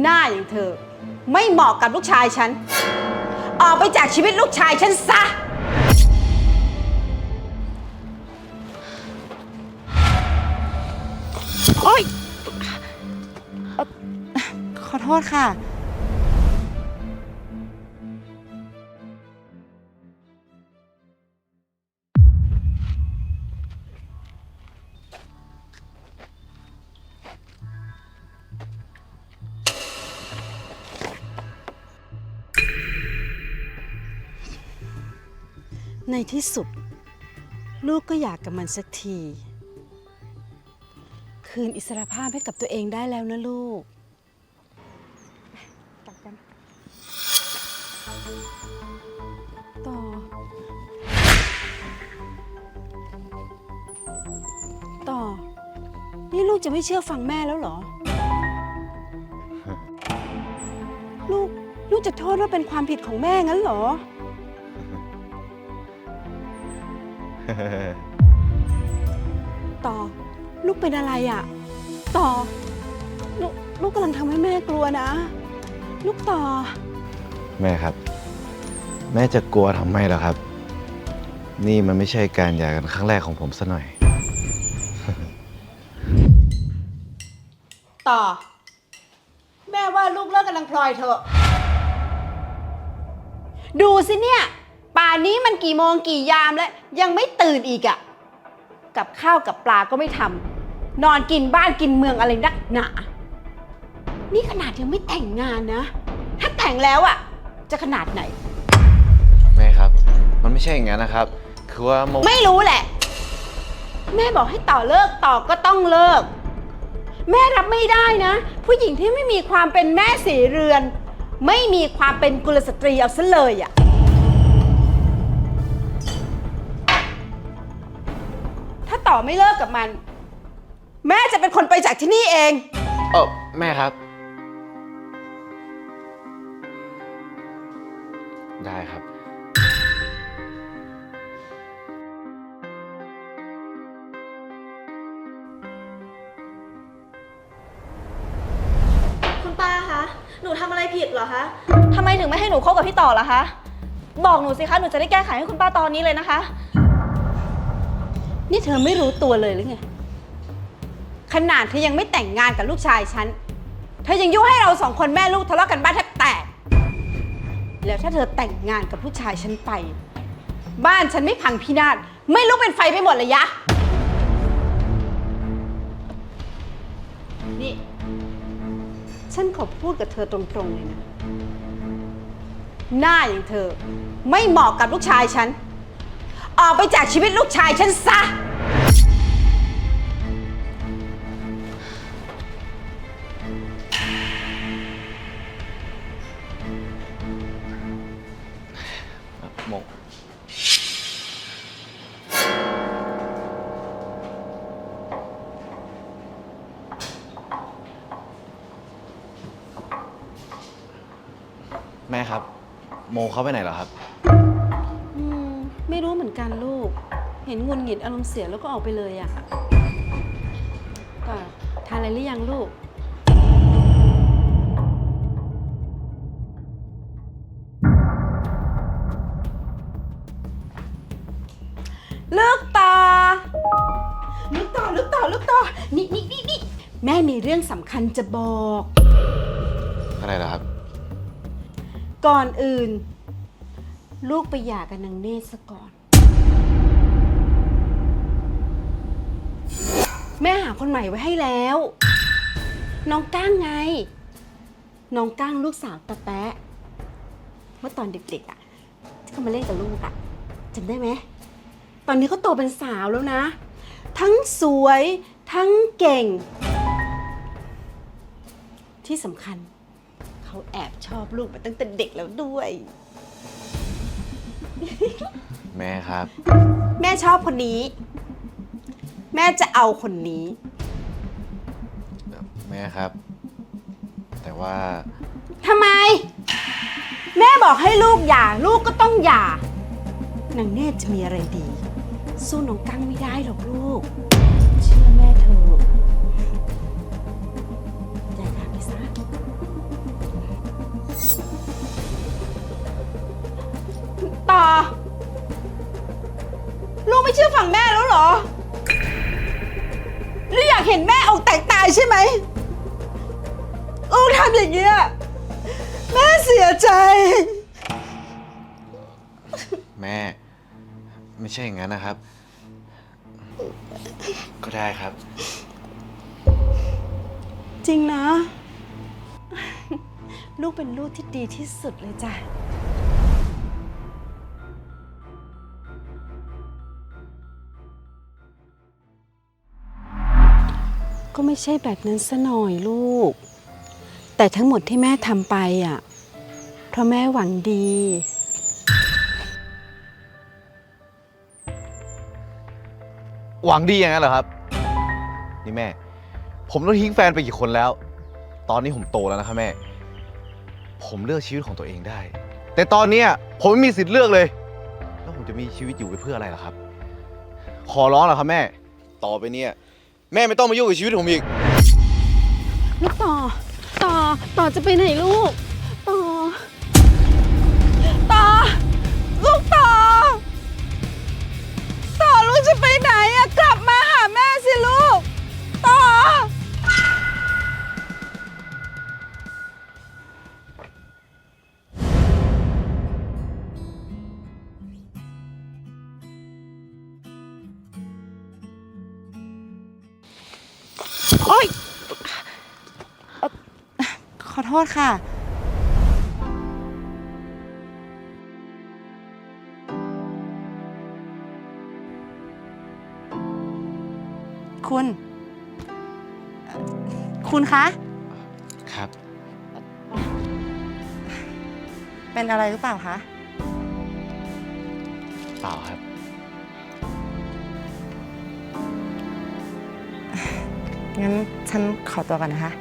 หน้าอย่างเธอ ไม่เหมาะกับลูกชายฉัน ออกไปจากชีวิตลูกชายฉันซะ โอ๊ยเอ่อขอโทษค่ะ ในที่สุด ลูกก็อยากกับมันสักที คืนอิสรภาพให้กับตัวเองได้แล้วนะลูกกลับกันต่อ ต่อ นี่ลูกจะไม่เชื่อฟังแม่แล้วเหรอ ลูก ลูกจะโทษว่าเป็นความผิดของแม่งั้นเหรอ ต่อ ลูกเป็นอะไรอะ่ะ ต่อ ลูกลูกกำลังทำให้แม่กลัวนะ ลูกต่อ แม่ครับ แม่จะกลัวทำไมล่ะครับ นี่มันไม่ใช่การหย่ากันครั้งแรกของผมซะหน่อย ต่อ แม่ว่าลูกเลิกกำลังพลอยเถอะ ดูสิเนี่ย ป่านนี้มันกี่โมงกี่ยามแล้วยังไม่ตื่นอีกอะ่ะ กับข้าวกับปลาก็ไม่ทำนอนกินบ้านกินเมืองอะไรนักหนา นี่ขนาดยังไม่แต่งงานนะ ถ้าแต่งแล้วอะ่ะ จะขนาดไหน แม่ครับ มันไม่ใช่อย่างนั้นนะครับ คือว่าโมไม่รู้แหละ แม่บอกให้ต่อเลิกต่อก็ต้องเลิก แม่รับไม่ได้นะ ผู้หญิงที่ไม่มีความเป็นแม่สีเรือน ไม่มีความเป็นกุลสตรีเอาซะเลยอะ ต่อไม่เลิกกับมัน แม่จะเป็นคนไปจากที่นี่เอง เออแม่ครับ ได้ครับ คุณป้าคะ หนูทำอะไรผิดเหรอคะทำไมถึงไม่ให้หนูคบกับพี่ต่อล่ะคะ บอกหนูสิคะ หนูจะได้แก้ไขให้คุณป้าตอนนี้เลยนะคะ นี่เธอไม่รู้ตัวเลยหรือไง ขนาดเธอยังไม่แต่งงานกับลูกชายฉัน เธอยังยุ่งให้เราสองคนแม่ลูกทะเลาะกันบ้านแทบแตก แล้วถ้าเธอแต่งงานกับผู้ชายฉันไป บ้านฉันไม่พังพินาศไม่ลุกเป็นไฟไปหมดเลยยะ นี่ ฉันขอพูดกับเธอตรงๆเลยนะ หน้าอย่างเธอ ไม่เหมาะกับลูกชายฉัน ออกไปจากชีวิตลูกชายฉันซะ โมแม่ครับ โมเขาไปไหนเหรอครับ ไม่รู้เหมือนกันลูก เห็นงุนหงิดอารมณ์เสียแล้วก็ออกไปเลยอะ่ะก็ทานอะไรหรือยังลูก ลูกต่อ ลูกต่อ ลูกต่อ ลูกต่อ นี่นี่นี่นี่แม่มีเรื่องสำคัญจะบอก อะไรเหรอครับ ก่อนอื่น ลูกไปหย่ากับนางเนตรซะก่อน แม่หาคนใหม่ไว้ให้แล้ว น้องก้างไง น้องก้างลูกสาวตาแปะเมื่อตอนเด็กๆอะที่เขามาเล่นกับลูกอะจำได้ไหม ตอนนี้เขาโตเป็นสาวแล้วนะ ทั้งสวยทั้งเก่ง ที่สำคัญ เขาแอบชอบลูกมาตั้งแต่เด็กแล้วด้วย แม่ครับ แม่ชอบคนนี้ แม่จะเอาคนนี้ แม่ครับ แต่ว่าทำไม แม่บอกให้ลูกหย่า ลูกก็ต้องหย่านางเนตรจะมีอะไรดี สู้น้องกั้งไม่ได้หรอกลูก เชื่อแม่เถอะอย่าหย่าไปซะ ลูกไม่เชื่อฟังแม่แล้วเหรอหรืออยากเห็นแม่อกแตกตายใช่ไหม ลูกทำอย่างเงี้ยแม่เสียใจ แม่ ไม่ใช่อย่างนั้นนะครับ ก็ได้ครับ จริงนะ ลูกเป็นลูกที่ดีที่สุดเลยจ้ะ ก็ไม่ใช่แบบนั้นซะหน่อยลูก แต่ทั้งหมดที่แม่ทำไปอะ เพราะแม่หวังดี หวังดีอย่างนั้นเหรอครับ นี่แม่ ผมต้องทิ้งแฟนไปกี่คนแล้ว ตอนนี้ผมโตแล้วนะครับแม่ ผมเลือกชีวิตของตัวเองได้ แต่ตอนเนี้ยผมไม่มีสิทธิ์เลือกเลย แล้วผมจะมีชีวิตอยู่ไปเพื่ออะไรล่ะครับ ขอร้องแล้วครับแม่ ต่อไปเนี่ย แม่ไม่ต้องมายุ่งกับชีวิตผมอีก ลูกต่อ ต่อ ต่อจะไปไหนลูก โทษค่ะ คุณเอ่อคุณคะ ครับ เป็นอะไรหรือเปล่าคะ เปล่าครับ งั้นฉันขอตัวก่อนนะคะ